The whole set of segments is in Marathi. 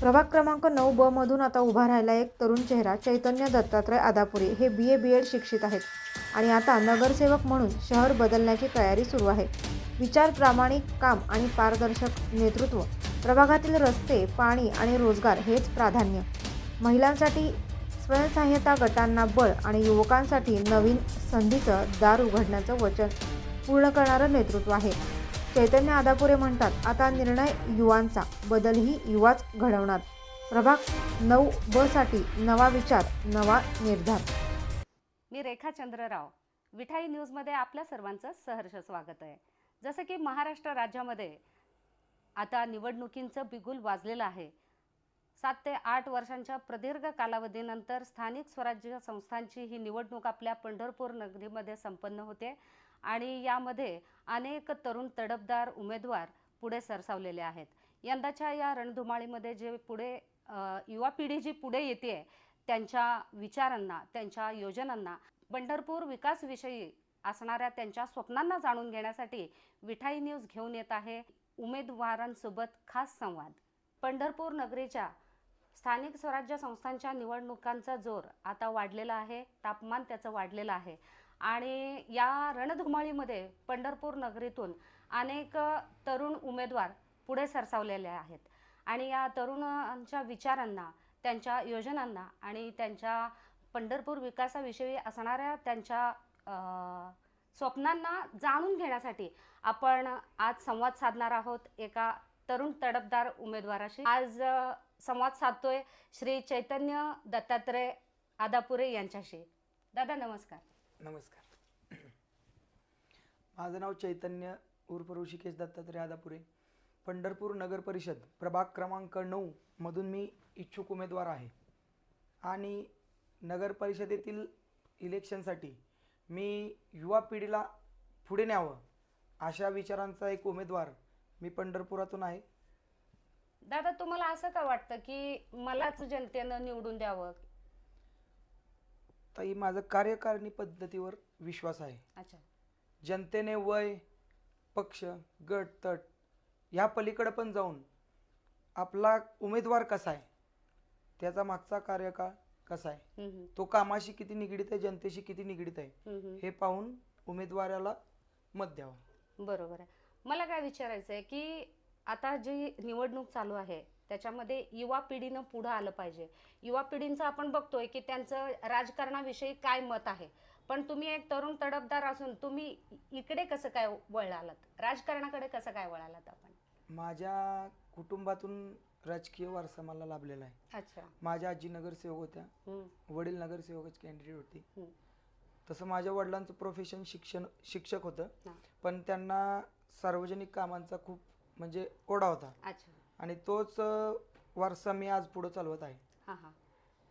प्रभाग क्रमांक नऊ ब मधून आता उभा राहिला एक तरुण चेहरा चैतन्य दत्तात्रय आदापुरे. हे बी ए बी एड शिक्षित आहेत. आणि आता नगरसेवक म्हणून शहर बदलण्याची तयारी सुरू आहे. विचार प्रामाणिक काम आणि पारदर्शक नेतृत्व. प्रभागातील रस्ते पाणी आणि रोजगार हेच प्राधान्य. महिलांसाठी स्वयंसहाय्यता गटांना बळ आणि युवकांसाठी नवीन संधीचं दार उघडण्याचं वचन पूर्ण करणारं नेतृत्व आहे. चैतन्य आदापुरे म्हणतात आता निर्णय युवांचा. बदलही युवाच घडवणार. प्रभाग नऊ ब साठी नवा विचार नवा निर्धार. मी रेखा चंद्रराव. विठाई न्यूजमध्ये आपल्या सर्वांचं सहर्ष स्वागत आहे. जसं की महाराष्ट्र राज्यामध्ये आता निवडणुकींचं बिगुल वाजलेलं आहे. सात ते आठ वर्षांच्या प्रदीर्घ कालावधीनंतर स्थानिक स्वराज्य संस्थांची ही निवडणूक आपल्या पंढरपूर नगरीमध्ये संपन्न होते आणि यामध्ये अनेक तरुण तडफदार उमेदवार पुढे सरसावलेले आहेत. यंदाच्या या रणधुमाळीमध्ये जे पुढे युवा पिढी जी पुढे येते त्यांच्या विचारांना त्यांच्या योजनांना पंढरपूर विकासविषयी असणाऱ्या त्यांच्या स्वप्नांना जाणून घेण्यासाठी विठाई न्यूज घेऊन येत आहे उमेदवारांसोबत खास संवाद. पंढरपूर नगरीच्या स्थानिक स्वराज्य संस्थांच्या निवडणुकांचा जोर आता वाढलेला आहे तापमान त्याचं वाढलेलं आहे. आणि या रणधुमाळीमध्ये पंढरपूर नगरीतून अनेक तरुण उमेदवार पुढे सरसावलेले आहेत. आणि या तरुणांच्या विचारांना त्यांच्या योजनांना आणि त्यांच्या पंढरपूर विकासाविषयी असणाऱ्या त्यांच्या स्वप्नांना जाणून घेण्यासाठी आपण आज संवाद साधणार आहोत एका तरुण तडफदार उमेदवाराशी. आज संवाद साधतोय श्री चैतन्य दत्तात्रय आदापुरे यांच्याशी. दादा नमस्कार. नमस्कार. माझं नाव चैतन्य उर्फ ऋषिकेश दत्तात्रय आदापुरे. पंढरपूर नगर परिषद प्रभाग क्रमांक नऊ मधून मी इच्छुक उमेदवार आहे. आणि नगर परिषदेतील इलेक्शनसाठी मी युवा पिढीला पुढे न्यावं अशा विचारांचा एक उमेदवार मी पंढरपुरातून आहे. दादा तुम्हाला असं का वाटतं की मलाच जनतेनं निवडून द्यावं? ताई माझं कार्यकारिणी पद्धतीवर विश्वास आहे. अच्छा. जनतेने वय पक्ष गट तट ह्या पलीकडे पण जाऊन आपला उमेदवार कसा आहे त्याचा मागचा कार्यकाळ कसा आहे हम्म, तो कामाशी किती निगडीत आहे जनतेशी किती निगडीत आहे हम्म, हम्म. हे पाहून उमेदवाराला मत द्यावं. बरोबर आहे. मला काय विचारायचं आहे की आता जी निवडणूक चालू आहे त्याच्यामध्ये युवा पिढीनं पुढं आलं पाहिजे. युवा पिढींचं आपण बघतोय की त्यांचं राजकारणाविषयी काय मत आहे. पण तुम्ही एक तरुण तडफदार असून तुम्ही इकडे कसं काय वळालात? राजकारणाकडे कसं काय वळालात आपण? माझ्या कुटुंबातून राजकीय वारसा मला लाभलेला आहे. अच्छा. माझ्या आजी नगरसेवक होत्या. वडील नगरसेवकच कॅन्डिडेट होती. तसं माझ्या वडिलांचं प्रोफेशन शिक्षण शिक्षक होतं. पण त्यांना सार्वजनिक कामांचा खूप म्हणजे ओढा होता. अच्छा. आणि तोच अ, वारसा मी आज पुढे चालवत आहे. हां हां.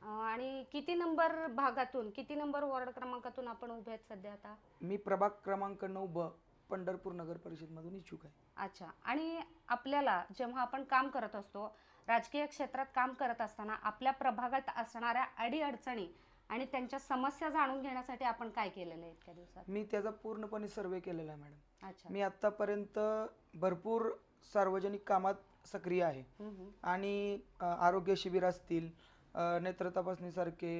अं, आणि किती नंबर भागातून किती नंबर वॉर्ड क्रमांकातून आपण उभे आहेत सध्या आता? मी प्रभाग क्रमांक नऊ ब पंढरपूर नगर परिषदमधून इच्छुक आहे. अच्छा. आणि आपल्याला जेव्हा आपण काम करत असतो राजकीय क्षेत्रात काम करत असताना आपल्या प्रभागात असणाऱ्या अडीअडचणी आणि त्यांच्या समस्या जाणून घेण्यासाठी आपण काय केलेलं आहे इतक्या दिवसात? मी त्याचा पूर्णपणे सर्वे केलेला आहे मॅडम. अच्छा. मी आत्तापर्यंत भरपूर सार्वजनिक कामात सक्रिय आहे. आणि आरोग्य शिबिर असतील नेत्र तपासणीसारखे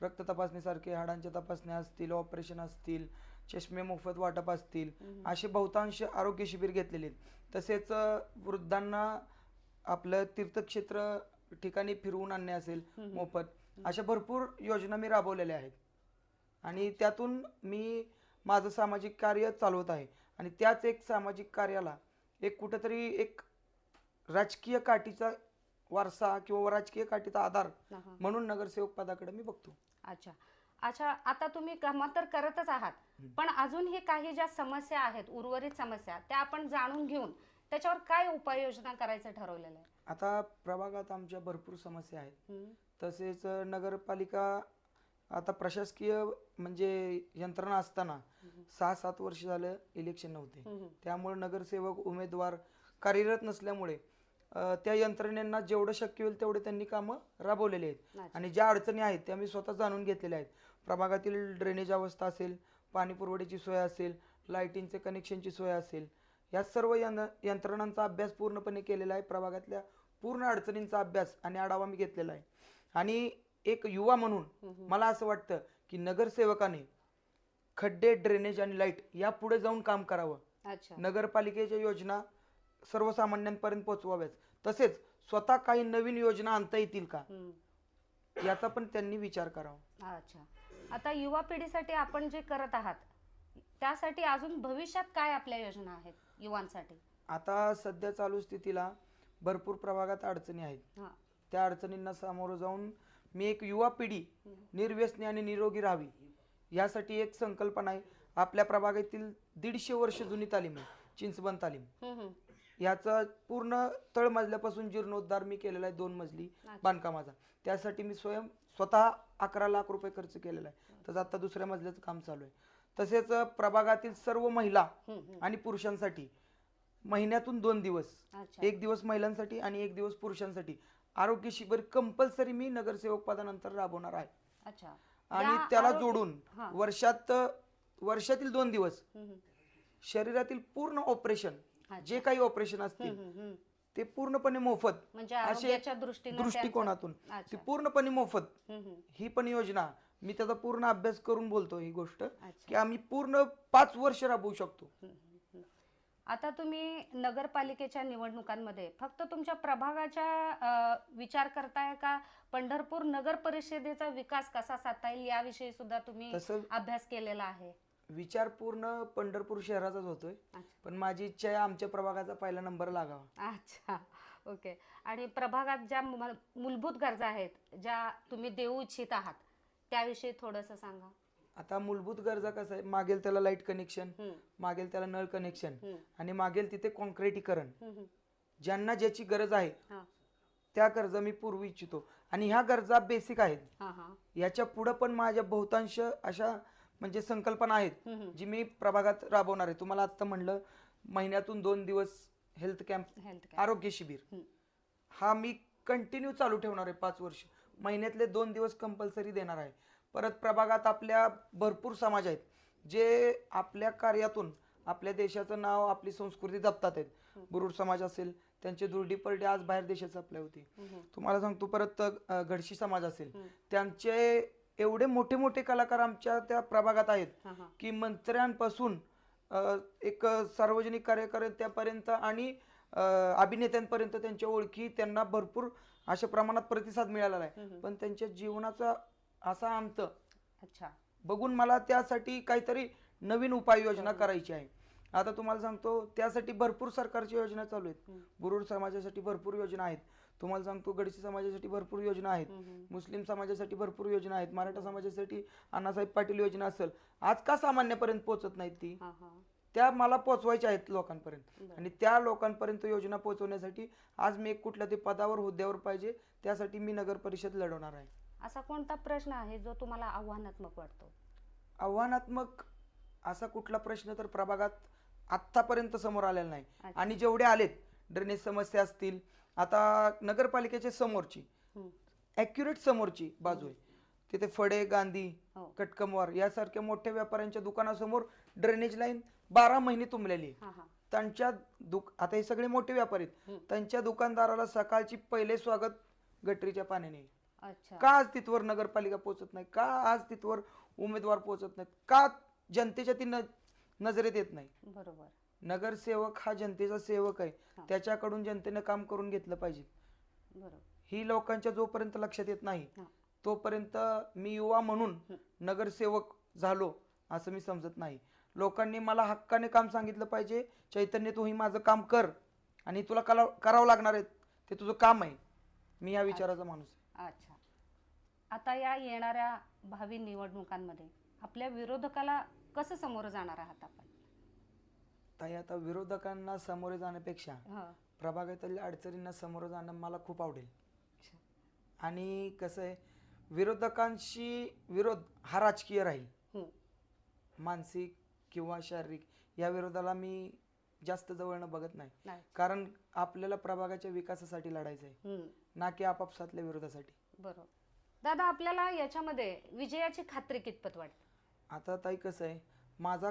रक्त तपासणीसारखे हाडांच्या तपासण्या असतील ऑपरेशन असतील चष्मे मोफत वाटप असतील. असे बहुतांश आरोग्य शिबिर घेतलेले आहेत तसेच वृद्धांना आपलं तीर्थक्षेत्र ठिकाणी फिरवून आणणे असेल. मोफत अशा भरपूर योजना मी राबवलेल्या आहेत आणि त्यातून मी माझं सामाजिक कार्य चालवत आहे आणि त्याच एक सामाजिक कार्याला एक कुठंतरी एक राजकीय काठीचा वारसा किंवा राजकीय काठीचा आधार. म्हणून नगरसेवक पदाकडे मी बघतो. अच्छा. अच्छा आता तुम्ही कामं तर करतच आहात हम्म. पण अजूनही काही ज्या समस्या आहेत उर्वरित समस्या त्या आपण जाणून घेऊन त्याच्यावर काय उपाययोजना करायचं ठरवलेलं आहे? आता प्रभागात आमच्या भरपूर समस्या आहेत. तसेच नगरपालिका आता प्रशासकीय म्हणजे यंत्रणा असताना सहा सात वर्ष झालं इलेक्शन नव्हते. त्यामुळे नगरसेवक उमेदवार कार्यरत नसल्यामुळे त्या यंत्रणेंना जेवढं शक्य होईल तेवढे त्यांनी कामं राबवलेली आहेत. आणि ज्या अडचणी आहेत त्या मी स्वतः जाणून घेतलेल्या आहेत. प्रभागातील ड्रेनेज अवस्था असेल पाणी पुरवठ्याची सोय असेल लाईटिंगचे कनेक्शनची सोय असेल या सर्व यंत्रणांचा अभ्यास पूर्णपणे केलेला आहे. प्रभागातल्या पूर्ण अडचणींचा अभ्यास आणि आढावा मी घेतलेला आहे. आणि एक युवा म्हणून मला असं वाटतं की नगरसेवकाने खड्डे ड्रेनेज आणि लाइट या पुढे जाऊन काम करावं. नगरपालिकेच्या योजना सर्वसामान्यांपर्यंत पोहोचवाव्यात. तसेच स्वतः काही नवीन योजना आणता येतील का. याचा पण त्यांनी विचार करावा. अच्छा. आता युवा पिढीसाठी आपण जे करत आहात त्यासाठी अजून भविष्यात काय आपल्या योजना आहेत युवांसाठी? आता सध्या चालू स्थितीला भरपूर प्रभागात अडचणी आहेत. त्या अडचणींना सामोरं जाऊन मी एक युवा पिढी निर्व्यसनी आणि निरोगी राहावी. यासाठी एक संकल्पना आहे. आपल्या प्रभागातील दीडशे वर्ष जुनी तालीम आहे. चिंचबन तालीम. याचा पूर्ण तळमजल्यापासून जीर्णोद्धार मी केलेला आहे. दोन मजली. बांधकामाचा त्यासाठी मी स्वयं स्वतः अकरा लाख रुपये खर्च केलेला आहे. तर आता दुसऱ्या मजल्याचं काम चालू आहे. तसेच प्रभागातील सर्व महिला. आणि पुरुषांसाठी महिन्यातून दोन दिवस. एक दिवस महिलांसाठी आणि एक दिवस पुरुषांसाठी. आरोग्य शिबिर कंपल्सरी मी नगरसेवक पदानंतर राबवणार आहे अच्छा आणि या त्याला आरोग्य- जोडून हा. वर्षात वर्षातील दोन दिवस हम्म, हम्म. शरीरातील पूर्ण ऑपरेशन. जे काही ऑपरेशन असतील हम्म, हम्म. ते पूर्णपणे मोफत म्हणजे असे आरोग्याच्या दृष्टीने दृष्टिकोनातून त्यांचं- ती अच्छा पूर्णपणे मोफत हम्म, हम्म. ही पण योजना मी त्याचा पूर्ण अभ्यास करून बोलतो ही गोष्ट अच्छा. की आम्ही पूर्ण पाच वर्ष राबवू शकतो आता तुम्ही नगरपालिकेच्या निवडणुकांमध्ये फक्त तुमच्या प्रभागाच्या विचार करताय का? पंढरपूर नगर परिषदेचा विकास कसा साधता येईल याविषयी सुद्धा तुम्ही अभ्यास केलेला आहे. विचार पूर्ण पंढरपूर शहराचाच होतोय. पण माझी इच्छा आहे आमच्या प्रभागाचा पहिला नंबर लागावा. अच्छा. ओके. आणि प्रभागात ज्या मूलभूत गरजा आहेत ज्या तुम्ही देऊ इच्छित आहात त्याविषयी थोडंसं सांगा. आता मूलभूत गरजा कसं आहे? मागेल त्याला लाइट कनेक्शन मागेल त्याला नळ कनेक्शन आणि मागेल तिथे कॉन्क्रिटीकरण. ज्यांना ज्याची गरज आहे हा, त्या गरजा मी पुरवू इच्छितो. आणि ह्या गरजा बेसिक आहेत. याच्या पुढं पण माझ्या बहुतांश अशा म्हणजे संकल्पना आहेत. जी मी प्रभागात राबवणार आहे. तुम्हाला आत्ता म्हणलं महिन्यातून दोन दिवस हेल्थ कॅम्प. आरोग्य शिबिर. हा मी कंटिन्यू चालू ठेवणार आहे पाच वर्ष. महिन्यातले दोन दिवस कंपल्सरी देणार आहे. परत प्रभागात आपल्या भरपूर समाज आहेत जे आपल्या कार्यातून आपल्या देशाचं नाव आपली संस्कृती जपतात आहेत बुरुड समाज असेल त्यांचे दुर्डी परडी आज बाहेर देशात आपल्या होती तुम्हाला सांगतो परत घडशी समाज असेल. त्यांचे एवढे मोठे मोठे कलाकार आमच्या त्या प्रभागात आहेत. की मंत्र्यांपासून एक सार्वजनिक कार्यकर्त्यापर्यंत आणि अभिनेत्यांपर्यंत त्यांच्या ओळखी त्यांना भरपूर अशा प्रमाणात प्रतिसाद मिळालेला आहे. पण त्यांच्या जीवनाचा असा अंत अच्छा. बघून मला त्यासाठी काहीतरी नवीन उपाययोजना करायची आहे. आता तुम्हाला सांगतो त्यासाठी भरपूर सरकारच्या योजना चालू आहेत. बुरुड समाजासाठी भरपूर योजना आहेत. तुम्हाला सांगतो गडसी समाजासाठी भरपूर योजना आहेत. मुस्लिम समाजासाठी भरपूर योजना आहेत. मराठा समाजासाठी अण्णासाहेब पाटील योजना असेल. आज का सामान्यपर्यंत पोहोचत नाहीत ती. त्या मला पोहोचवायच्या आहेत लोकांपर्यंत. आणि त्या लोकांपर्यंत योजना पोहोचवण्यासाठी आज मी एक कुठल्या तरी पदावर हुद्द्यावर पाहिजे. त्यासाठी मी नगर परिषद लढवणार आहे. असा कोणता प्रश्न आहे जो तुम्हाला आव्हानात्मक वाटतो आव्हानात्मक असा कुठला प्रश्न तर प्रभागात आत्तापर्यंत समोर आलेला नाही अच्छा. आणि जेवढे आलेत ड्रेनेज समस्या असतील आता नगरपालिकेच्या समोरची हम्म. ॲक्युरेट समोरची बाजू आहे तिथे फडे गांधी हो. कटकमवार यासारख्या मोठ्या व्यापाऱ्यांच्या दुकानासमोर ड्रेनेज लाईन बारा महिने तुंबलेली आहे हा हा त्यांच्या दुक आता हे सगळे मोठे व्यापारी आहेत. त्यांच्या दुकानदाराला सकाळची पहिले स्वागत गटरीच्या पाण्याने. अच्छा. का आज तिथवर नगरपालिका पोहोचत नाही? का आज तिथवर उमेदवार पोहोचत नाहीत? का जनतेच्या ती नजरेत येत नाही? बरोबर. नगरसेवक हा जनतेचा सेवक आहे. त्याच्याकडून जनतेनं काम करून घेतलं पाहिजे. ही लोकांच्या जोपर्यंत लक्षात येत नाही. तोपर्यंत मी युवा म्हणून. नगरसेवक झालो असं मी समजत नाही. लोकांनी मला हक्काने काम सांगितलं पाहिजे. चैतन्य तू ही माझं काम कर आणि तुला करावं लागणार आहे. ते तुझं काम आहे. मी या विचाराचा माणूस आहे. अच्छा. आता या येणाऱ्या भावी निवडणुकांमध्ये आपल्या विरोधकाला कसं समोर जाणार आहात आपण ताई आता विरोधकांना सामोरे जाण्यापेक्षा हा. प्रभागातील अडचणींना सामोरं जाणं मला खूप आवडेल अच्छा. आणि कसं आहे विरोधकांशी विरोध हा राजकीय राहील हम्म. मानसिक किंवा शारीरिक या विरोधाला मी जास्त जवळनं बघत नाही नाही. कारण आपल्याला प्रभागाच्या विकासासाठी लढायचं आहे. ना की आपापसातल्या विरोधासाठी बरोबर दादा आपल्याला याच्यामध्ये विजयाची खात्री कितपत वाटते आता ताई कसं आहे माझा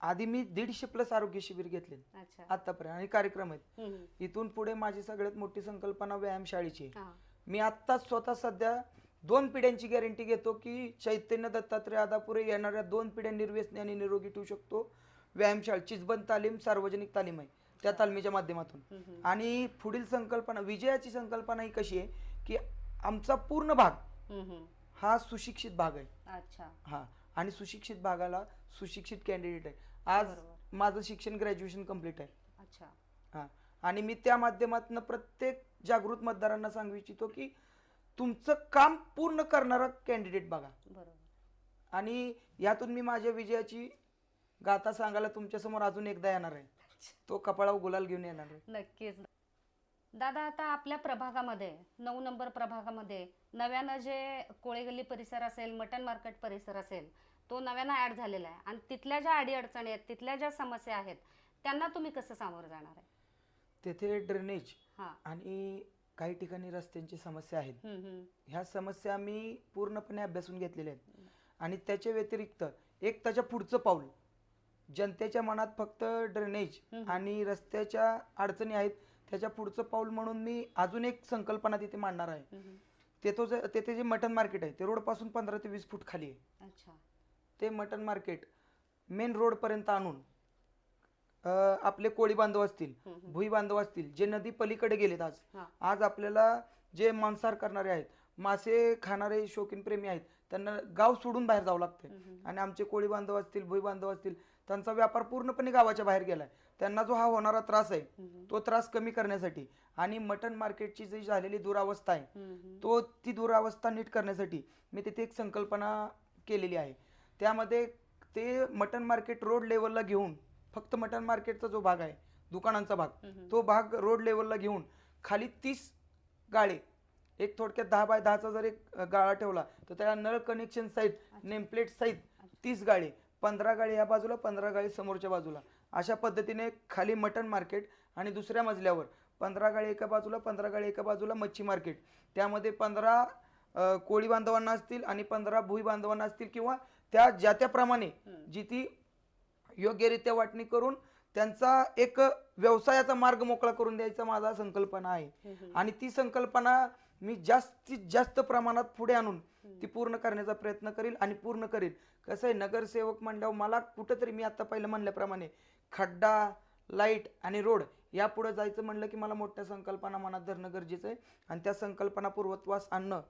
आधी मी दीडशे प्लस आरोग्य शिबिर घेतले अच्छा आतापर्यंत आणि कार्यक्रम आहेत हम्म. इथून पुढे माझी सगळ्यात मोठी संकल्पना व्यायामशाळेची आहे हा. मी आत्ताच स्वतः सध्या दोन पिढ्यांची गॅरंटी घेतो की चैतन्य दत्तात्रय आदापुरे येणाऱ्या दोन पिढ्या निर्व्यसनी आणि निरोगी ठेवू शकतो व्यायामशाळा चिजबंद तालीम सार्वजनिक तालीम आहे त्या तालमीच्या माध्यमातून हम्म, हम्म. आणि पुढील संकल्पना विजयाची संकल्पना ही कशी आहे की आमचा पूर्ण भाग. हा सुशिक्षित भाग आहे. अच्छा. हा. आणि सुशिक्षित भागाला सुशिक्षित कॅन्डिडेट आहे. आज. माझं शिक्षण ग्रॅज्युएशन कंप्लीट आहे. अच्छा. हा. आणि मी त्या माध्यमातून प्रत्येक जागृत मतदारांना सांगू इच्छितो की तुमचं काम पूर्ण करणारा कॅन्डिडेट बघा. बरोबर. आणि यातून मी माझ्या विजयाची गाथा सांगायला तुमच्यासमोर अजून एकदा येणार आहे. तो कपाळावर गुलाल घेऊन येणार आहे. नक्कीच. दादा आता आपल्या प्रभागामध्ये नऊ नंबर प्रभागामध्ये नव्यानं जे कोळेगल्ली परिसर असेल मटन मार्केट परिसर असेल तो नव्यानं ॲड झालेला आहे. आणि तिथल्या ज्या अडीअडचणी आहेत तिथल्या ज्या समस्या आहेत त्यांना तुम्ही कसं सामोरं जाणार आहे? तेथे ड्रेनेज हां. आणि काही ठिकाणी रस्त्यांची समस्या आहेत. हम्म, हम्म. ह्या समस्या मी पूर्णपणे अभ्यासून घेतलेल्या आहेत. आणि त्याच्या व्यतिरिक्त एक त्याच्या पुढचं पाऊल जनतेच्या मनात फक्त ड्रेनेज हम्म. आणि रस्त्याच्या अडचणी आहेत त्याच्या पुढचं पाऊल म्हणून मी अजून एक संकल्पना तिथे मांडणार आहे. हम्म, तेथे जे तेथे जे मटन मार्केट आहे ते रोडपासून पंधरा ते वीस फूट खाली आहे अच्छा ते मटन मार्केट मेन रोडपर्यंत आणून अं, आपले कोळी बांधव असतील हम्म, हम्म. भुई बांधव असतील जे नदी पलीकडे गेलेत आज हा. आज आपल्याला जे मांसाहार करणारे आहेत मासे खाणारे शौकीन प्रेमी आहेत त्यांना गाव सोडून बाहेर जावं लागतं हम्म, हम्म. आणि आमचे कोळी बांधव असतील भुई बांधव असतील त्यांचा व्यापार पूर्णपणे गावाच्या बाहेर गेलाय त्यांना जो हा होणारा त्रास आहे तो त्रास कमी करण्यासाठी आणि मटन मार्केटची जी झालेली दुरावस्था आहे. तो ती दुरावस्था नीट करण्यासाठी मी तिथे एक संकल्पना केलेली आहे. त्यामध्ये ते मटन मार्केट रोड लेवलला घेऊन फक्त मटन मार्केटचा जो भाग आहे दुकानांचा भाग. तो भाग रोड लेवलला घेऊन खाली तीस गाळे एक थोडक्यात दहा बाय दहाचा जर एक गाळा ठेवला तर त्याला नळ कनेक्शन सहित नेमप्लेट सहित तीस गाळे पंधरा गाळे या बाजूला पंधरा गाळे समोरच्या बाजूला. अशा पद्धतीने खाली मटन मार्केट आणि दुसऱ्या मजल्यावर पंधरा गाळे एका बाजूला पंधरा गाळे एका बाजूला मच्छी मार्केट त्यामध्ये पंधरा कोळी बांधवांना असतील आणि पंधरा भुई बांधवांना असतील किंवा त्या ज्या त्याप्रमाणे. जी ती योग्यरित्या वाटणी करून त्यांचा एक व्यवसायाचा मार्ग मोकळा करून द्यायचा माझा संकल्पना आहे. आणि ती संकल्पना मी जास्तीत जास्त प्रमाणात पुढे आणून ती पूर्ण करण्याचा प्रयत्न करील आणि पूर्ण करील कसं आहे नगरसेवक म्हणल्यावर मला कुठंतरी मी आता पहिलं म्हणल्याप्रमाणे खड्डा लाइट आणि रोड यापुढे जायचं म्हणलं की मला मोठ्या संकल्पना मनात धरणं गरजेचं आहे. आणि त्या संकल्पना पूर्वत्वास आणणं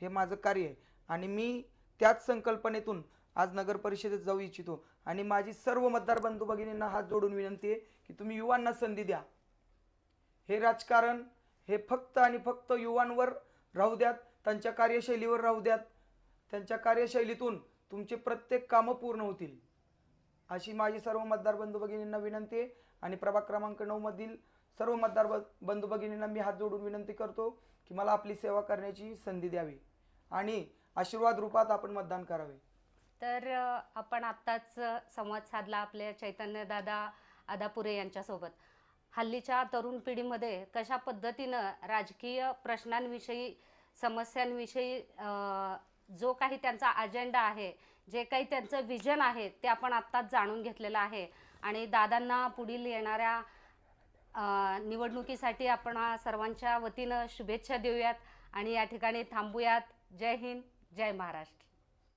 हे माझं कार्य आहे. आणि मी त्याच संकल्पनेतून आज नगर परिषदेत जाऊ इच्छितो. आणि माझी सर्व मतदार बंधू भगिनींना हात जोडून विनंती आहे की तुम्ही युवांना संधी द्या. हे राजकारण हे फक्त आणि फक्त युवांवर राहू द्यात त्यांच्या कार्यशैलीवर राहू द्यात. त्यांच्या कार्यशैलीतून तुमचे प्रत्येक कामं पूर्ण होतील. अशी माझी सर्व मतदार बंधू भगिनींना विनंती आहे. आणि प्रभाग क्रमांक नऊ मधील सर्व मतदार ब- बंधू भगिनींना मी हात जोडून विनंती करतो की मला आपली सेवा करण्याची संधी द्यावी आणि आशीर्वाद रूपात आपण मतदान करावे. तर आपण आत्ताच संवाद साधला आपले चैतन्य दादा आदापुरे यांच्यासोबत. हल्लीच्या तरुण पिढीमध्ये कशा पद्धतीनं राजकीय प्रश्नांविषयी समस्यांविषयी जो काही त्यांचा अजेंडा आहे जे काही त्यांचं विजन आहे ते आपण आत्ताच जाणून घेतलेलं आहे. आणि दादांना पुढील येणाऱ्या निवडणुकीसाठी आपण सर्वांच्या वतीनं शुभेच्छा देऊयात. आणि या ठिकाणी थांबूयात. जय हिंद जय महाराष्ट्र.